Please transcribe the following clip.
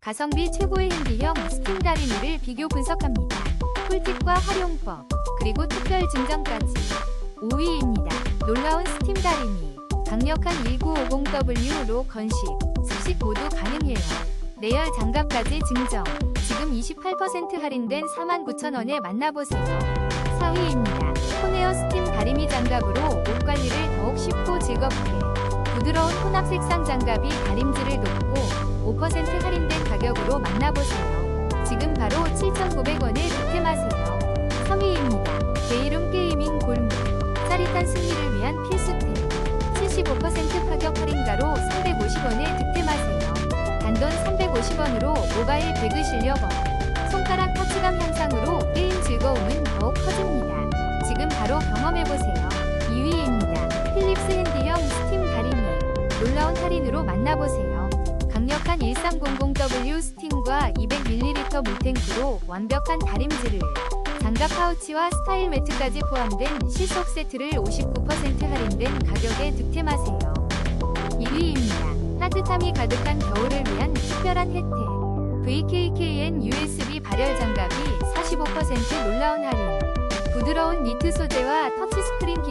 가성비 최고의 핸디형 스팀 다리미를 비교 분석합니다. 꿀팁과 활용법, 그리고 특별 증정까지. 5위입니다. 놀라운 스팀 다리미. 강력한 1950W로 건식, 습식 모두 가능해요. 내열 장갑까지 증정. 지금 28% 할인된 49,000원에 만나보세요. 4위입니다. 코네어 스팀 다리미 장갑으로 옷 관리를 더욱 쉽고 즐겁게. 부드러운 혼합 색상 장갑이 다림질을 돕고 5% 할인된 가격으로 만나보세요. 지금 바로 7,900원에 득템하세요. 3위입니다. 데이룸 게이밍 골목. 짜릿한 승리를 위한 필수템. 75% 파격 할인가로 350원에 득템하세요. 단돈 350원으로 모바일 배그 실력업. 손가락 터치감 향상으로 게임 즐거움은 더욱 커집니다. 지금 바로 경험해보세요. 2위입니다. 필립스 핸디 10,000원 할인으로 만나보세요. 강력한 1300W 스팀과 200ml 물탱크로 완벽한 다림질을 장갑 파우치와 스타일 매트까지 포함된 실속 세트를 59% 할인된 가격에 득템하세요. 2위입니다. 따뜻함이 가득한 겨울을 위한 특별한 혜택 VKKN USB 발열 장갑이 45% 놀라운 할인 부드러운 니트 소재와 터치스크린 기능